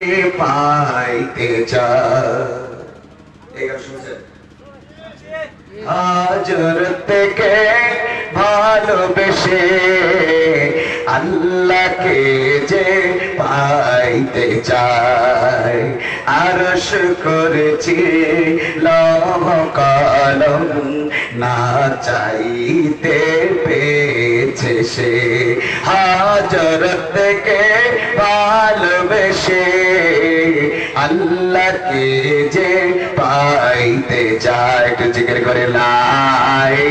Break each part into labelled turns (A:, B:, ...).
A: পাইতে হাজর থেকে ভালোবেসে আল্লাহকে যে পাইতে চায় আরশ করেছি লহ কলম না চাইতে পেয়েছে সে। হাজর থেকে ভালোবেসে আল্লাহকে যে পাইতে চায়, একটু জিজ্ঞের করে লাইলাম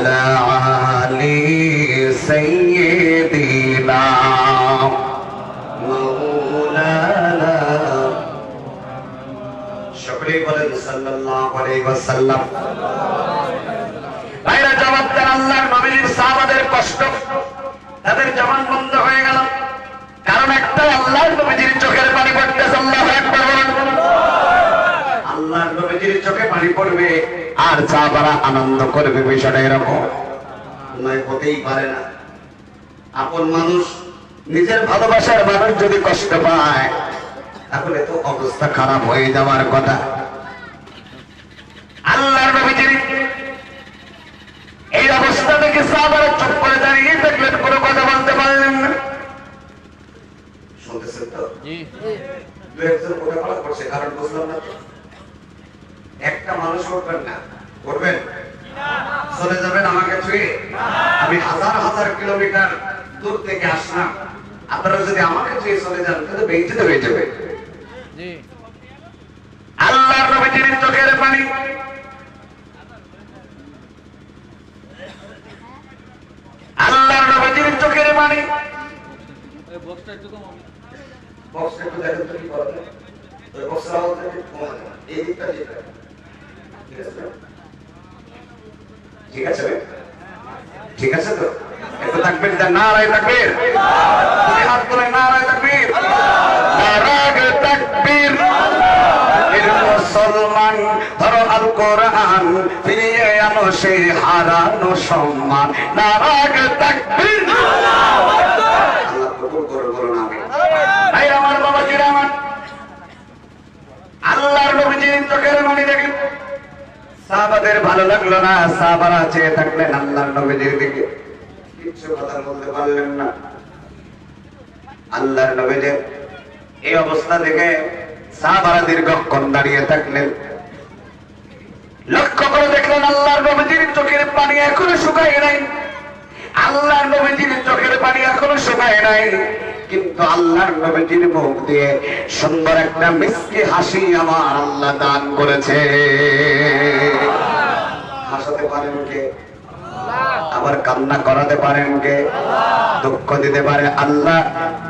A: على وعلى آل سيدنا مولانا সকলেই বলেন সাল্লাল্লাহু আলাইহি ওয়াসাল্লাম ভাইরা জবাব দেন আল্লাহর নবীর সাহাবাদের কষ্ট তাদের জবান বন্ধ হয়ে গেল কারণ একটা আল্লাহর নবীর চোখের পানি পড়তেছে আল্লাহু আকবার বলেন আল্লাহর নবীর চোখে পানি পড়বে আর সাহাবারা আনন্দ করবে বিষয়টা এরকম। নয় হতেই পারে না। আপন মানুষ নিজের ভালোবাসার মানুষ যদি কষ্ট পায় তাহলে তো অবস্থা খারাপ হয়ে যাওয়ার কথা। আল্লাহর নবীজির এই অবস্থা দেখে সাহাবারা চুপ করে দাঁড়িয়ে দেখলেন কোনো কথা বলতে পারলেন না। শুনতেছেন তো? দু একজন বোঝাপড়া করছে কারণ বুঝলাম না তো। একটা মানুষ করবেন না। করবেন? চলে যাবেন আমাকে ছুঁয়ে। আমি হাজার হাজার কিলোমিটার দূর থেকে আসলাম। আপনারা যদি আমাকে ছুঁয়ে চলে যান তাহলে বেঁচে হয়ে যাবে। আল্লাহর নবীজির চোখের পানি। আল্লাহর নবীজির চোখের পানি। বক্সটা একটু দেখেন তো কি করে ওই বক্সটা বলতে কমাতে এই দিকটা যেটা ঠিক আছে তো? ঠিক আছে ঠিক আছে তো? একটু থাকবেন নারায় থাকবীর তুমি হাত তুলে নারায় থাকবীর নারায় তাকবীর। মুসলমান, ধরো আল কোরআন, ফিরিয়ে আনো সেই হারানো সম্মান। নারাগ তাকবীর। আল্লাহর নবীজির চোখের মনি দেখেন সাহাবাদের ভালো লাগল না, সাহাবারা চেয়ে থাকলেন আল্লাহর নবীজির দিকে। কিছু কথা বলতে পারলেন না। আল্লাহর নবীজির এই অবস্থা দেখে সাহাবারা দীর্ঘক্ষণ দাঁড়িয়ে থাকলেন। লক্ষ্য করে দেখলেন আল্লাহর নবীজির চোখের পানি এখনও শুকায় নাই। আল্লাহর নবীজির চোখের পানি এখনও শুকায় নাই। কিন্তু আল্লাহর নবীজির মুখ দিয়ে সুন্দর একটা মিষ্টি হাসি আমার আল্লাহ দান করেছে। হাসাতে পারেন কে? আবার কান্না করাতে পারেন কে? দুঃখ দিতে পারে আল্লাহ,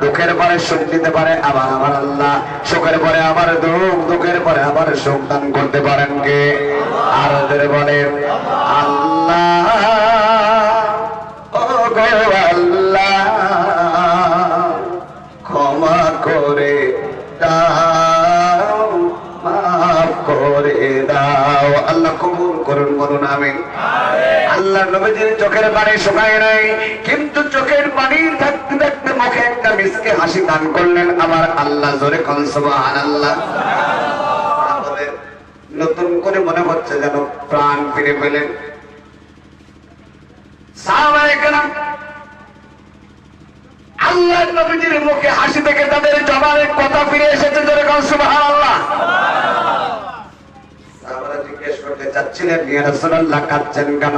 A: দুঃখের পরে সুখ দিতে পারে আবার আমার আল্লাহ, সুখের পরে আবার দুঃখ, দুঃখের পরে আবার সুখ দান করতে পারেন কে? আর ওদের বলেন, আল্লাহ। আল্লাহ নবীজির চোখের পানি শুকায় নাই, কিন্তু চোখের পানি থাকতে থাকতে মুখে একটা মিসকে হাসি দান করলেন আমার আল্লাহ, জোরে কোন সুবহানাল্লাহ। আমাদের নতুন করে মনে হচ্ছে যেন প্রাণ ফিরে পেলেন। আল্লাহ নবীজির মুখে হাসি থেকে তাদের জবানের কথা ফিরে এসেছে, জোরে কোন সুবহানাল্লাহ। সাহাবারা জিজ্ঞেস করতে চাচ্ছিলেন কাঁদছেন কেন?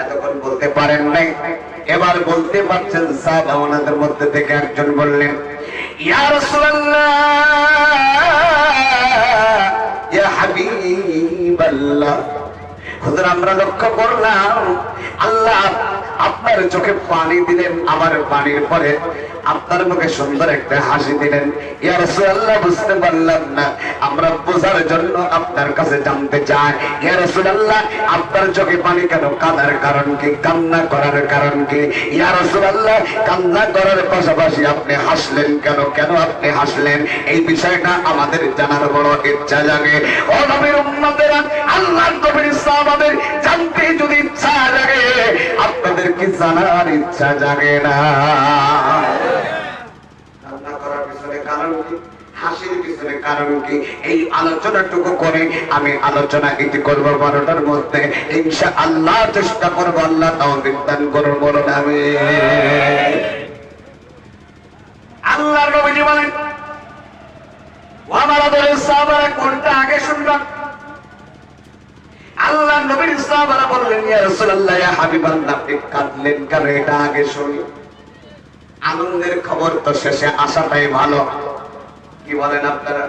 A: এতক্ষণ বলতে পারেন নাই। এবার বলতে পারছেন সাহ আমাদের মধ্যে থেকে একজন বললেন আমরা লক্ষ্য করলাম, আল্লাহ আপনার চোখে পানি দিলেন, আমার পানির পরে আপনার মুখে সুন্দর একটা হাসি দিলেন। বুঝতে পারলাম না। আমরা বোঝার জন্য আপনার কাছে জানতে চাই। ইয়া রাসূলুল্লাহ, আপনার চোখে পানি কেন কাঁদার কারণ কি, কান্না করার কারণ কি? ইয়া রাসূলুল্লাহ, কান্না করার পাশাপাশি আপনি হাসলেন কেন? কেন আপনি হাসলেন? এই বিষয়টা আমাদের জানার বড় ইচ্ছা জাগে। ও নবীর উম্মতেরা, আল্লাহর নবীর কি জানার ইচ্ছা জাগে না। করার কারণ কি? হাসির পিছনে কারণ কি? এই আলোচনাটুকু করে আমি আলোচনা করব বারোটার মধ্যে। আল্লাহ করব তাও বিদ্যান করব আল্লাহ নবীজি বলেন ও আমার আদরের সাহাবারা কোনটা আগে শুনবা আল্লাহ নবীর সাহাবারা বললেন ইয়া রাসূলুল্লাহ ইয়া হাবিবাল্লাহ আপনি কাঁদলেন কেন? এটা আগে শুনি। আনন্দের খবর তো শেষে আসাটাই ভালো। কি বলেন আপনারা?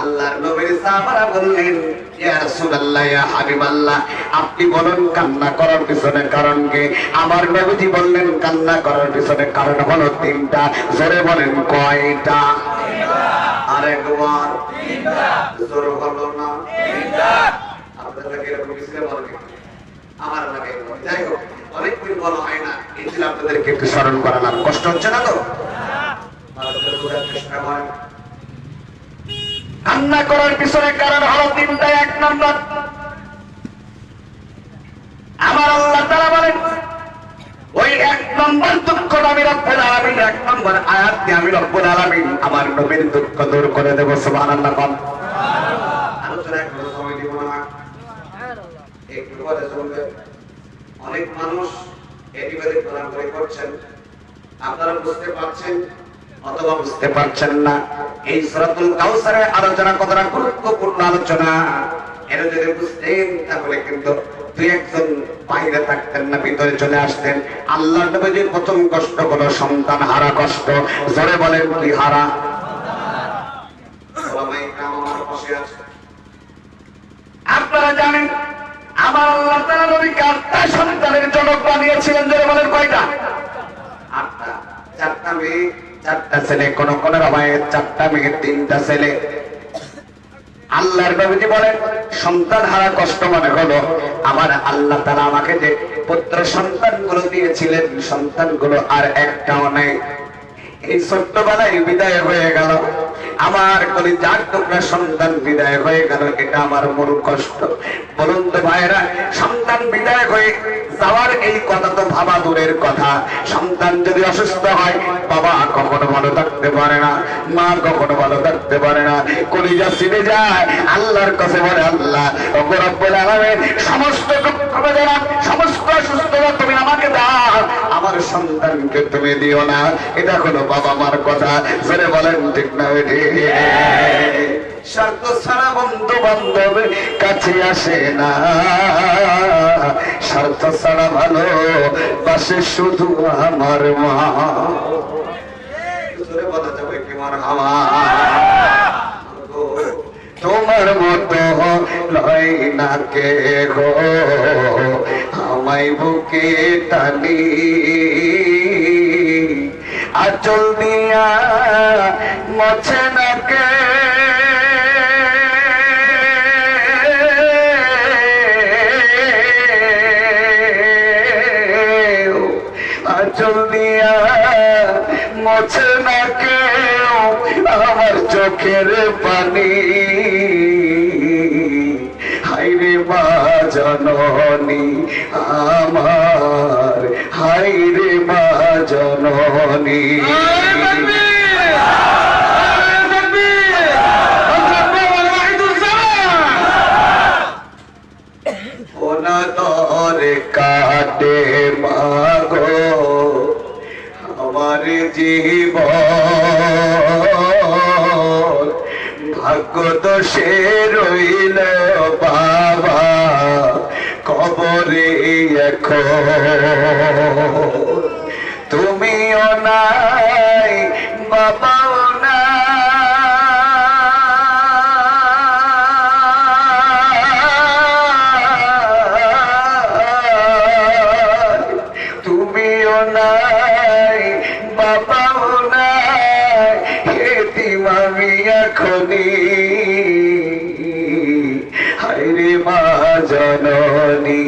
A: আল্লাহর নবীর সাহাবারা বললেন ইয়া রাসূলুল্লাহ ইয়া হাবিবাল্লাহ আপনি বলেন কান্না করার পিছনে কারণ কি? আমার নবীজি বললেন কান্না করার পিছনে কারণ হলো তিনটা। জোরে বলেন কয়টা? আরেকবার জোর হলো না? আপনাদের লাগে এরকম কিছু আমার লাগে। যাই হোক বলা হয় না। আপনাদেরকে একটু স্মরণ করালাম। কষ্ট হচ্ছে না তো। কান্না করার পিছনে কারণ হলো এক নম্বর, আমার আল্লাহ তারা বলেন, ওই এক নম্বর দুঃখ আমি রব্বুল আলামিন, এক নম্বর আয়াত আমি রব্বুল আলামিন আমার নবীর দুঃখ দূর করে দেব, সুবহানাল্লাহ বল আলোচনা কোনো সময় দিব না অনেক মানুষ এটিভাবে ঘোরাঘুরি করছেন। আপনারা বুঝতে পারছেন অথবা বুঝতে পারছেন না। এই সূরাতুল কাউসারের আলোচনা কতটা গুরুত্বপূর্ণ আলোচনা, এটা যদি বুঝতেন তাহলে কিন্তু দুই একজন বাইরে থাকতেন না, ভিতরে চলে আসতেন। আল্লাহ নবীজির প্রথম কষ্ট হলো সন্তান হারা কষ্ট। জোরে বলেন কি হারা। আপনারা জানেন আমার আল্লাহ তাআলা নবীকে আটটা সন্তানের জনক বানিয়েছিলেন জোরে বলেন কয়টা? চারটা মেয়ে, চারটা ছেলে, কোন কোন রামায়ের চারটা মেয়ে, তিনটা ছেলে। আল্লাহর নবীজি বলেন, সন্তান হারা কষ্ট মনে হলো আমার আল্লাহ তারা আমাকে যে পুত্র সন্তানগুলো দিয়েছিলেন সন্তানগুলো আর একটাও নেই। এই ছোট্টবেলায় বিদায় হয়ে গেল। আমার কলি যার টুকরা সন্তান বিদায় হয়ে গেল, এটা আমার মূল কষ্ট। বলুন তো ভাইরা সন্তান বিদায় হয়ে যাওয়ার এই কথা তো ভাবা দূরের কথা। সন্তান যদি অসুস্থ হয়, বাবা কখনো ভালো থাকতে পারে না, মা কখনো ভালো থাকতে পারে না। কলিজা ছিঁড়ে যায়, আল্লাহর কাছে বলে, আল্লাহ সমস্ত সমস্ত অসুস্থতা তুমি আমাকে দাও আমার সন্তানকে তুমি দিও না। এটা কোনো বাবা মার কথা। জোরে বলেন, ঠিক না স্বার্থ ছাড়া বন্ধু বান্ধব কাছে আসে না। স্বার্থ ছাড়া ভালো শুধু তোমার মতো লয় না কে গো? আমায় বুকে টানি আচল দিয়া মছে না কে আচল দিয়া মোছে না কেউ আমার চোখের পানি। হাইরে মা জননী আমার হাইরে জননী কাটে মাগো আমার জীব ভাগ্য দোষে রইল বাবা কবর এখন। তুমিও নাই, বাবাও নাই। তুমিও নাই, বাবাও নাই এতিম আমি এখনই হাইরে মা জননী,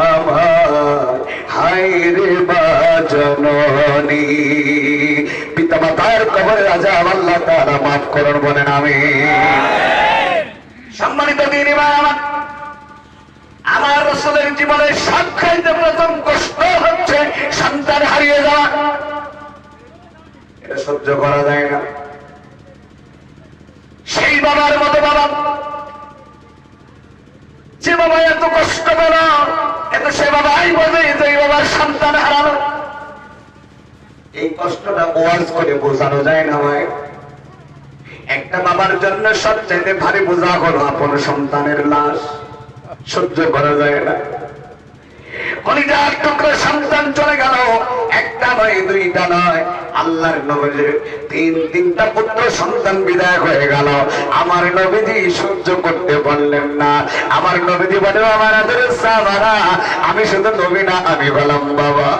A: আমার হাইরে কবরে রাজা আল্লাহ তারা মাফ করুন বলেন আমি সম্মানিত দিনী আমার আমার রসুলের জীবনে সাক্ষাৎ প্রথম কষ্ট হচ্ছে সন্তান হারিয়ে যাওয়া। এটা সহ্য করা যায় না। সেই বাবার মতো বাবা, যে বাবা এত কষ্ট পেল, এত সে বাবাই বোঝে যে বাবার সন্তান হারানো এই কষ্টটা ওয়াজ করে বোঝানো যায় না ভাই। একটা বাবার জন্য সবচাইতে ভারী বোঝা হলো আপন সন্তানের লাশ। সহ্য করা যায় না। আমার নবীজি সহ্য করতে পারলেন না। আমার নবীজি বলে আমার আমি শুধু নবী না, আমি বললাম বাবা।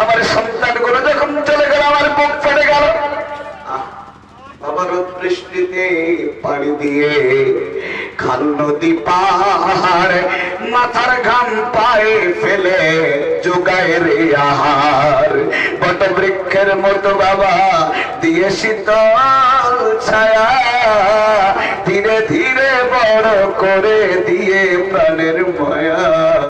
A: আমার সন্তানগুলো যখন চলে গেল আমার বুক ফেটে গেল। আহ, বাবার দৃষ্টিতে পাড়ি দিয়ে খাল নদী পাহাড় মাথার ঘাম পায়ে ফেলে যোগায় রে আহার। বট বৃক্ষের মতো বাবা দিয়ে শীতল ছায়া ধীরে ধীরে বড় করে দিয়ে প্রাণের মায়া।